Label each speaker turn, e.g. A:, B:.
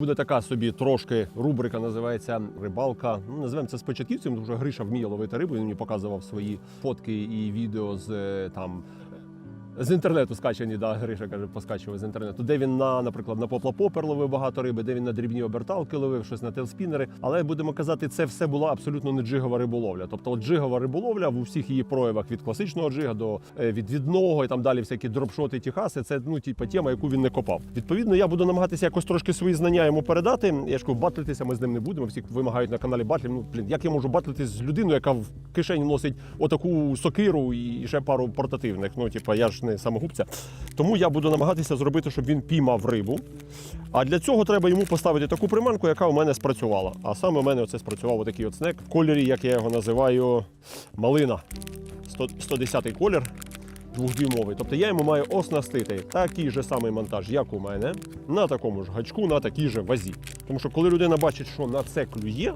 A: Буде така собі трошки рубрика, називається рибалка. Ну, називаємо це з початківцем, тому Гриша вміє ловити рибу. Він мені показував свої фотки і відео з е, там. З інтернету скачані, да, Гриша каже, поскачував з інтернету. Де він на, наприклад, на попла-попер ловив багато риби, де він на дрібні оберталки ловив, щось на телспінери. Але будемо казати, це все була абсолютно не джигова риболовля. Тобто, от джигова риболовля в усіх її проявах від класичного джига до е, відвідного і там далі всякі дропшоти, тіхаси. Це ну типа тема, яку він не копав. Відповідно, я буду намагатися якось трошки свої знання йому передати. Я ж кажу, батлитися ми з ним не будемо. Всі вимагають на каналі батлів. Ну блін, як я можу батлитись з людиною, яка в кишені носить отаку сокиру і ще пару портативних. Ну, типа, я ж не самогубця. Тому я буду намагатися зробити, щоб він піймав рибу. А для цього треба йому поставити таку приманку, яка у мене спрацювала. А саме у мене оце спрацював отакий от снек в кольорі, як я його називаю, малина. 100 110 колір. Двохдюймовий. Тобто я йому маю оснастити такий же самий монтаж, як у мене, на такому ж гачку, на такій же вазі. Тому що коли людина бачить, що на це клює,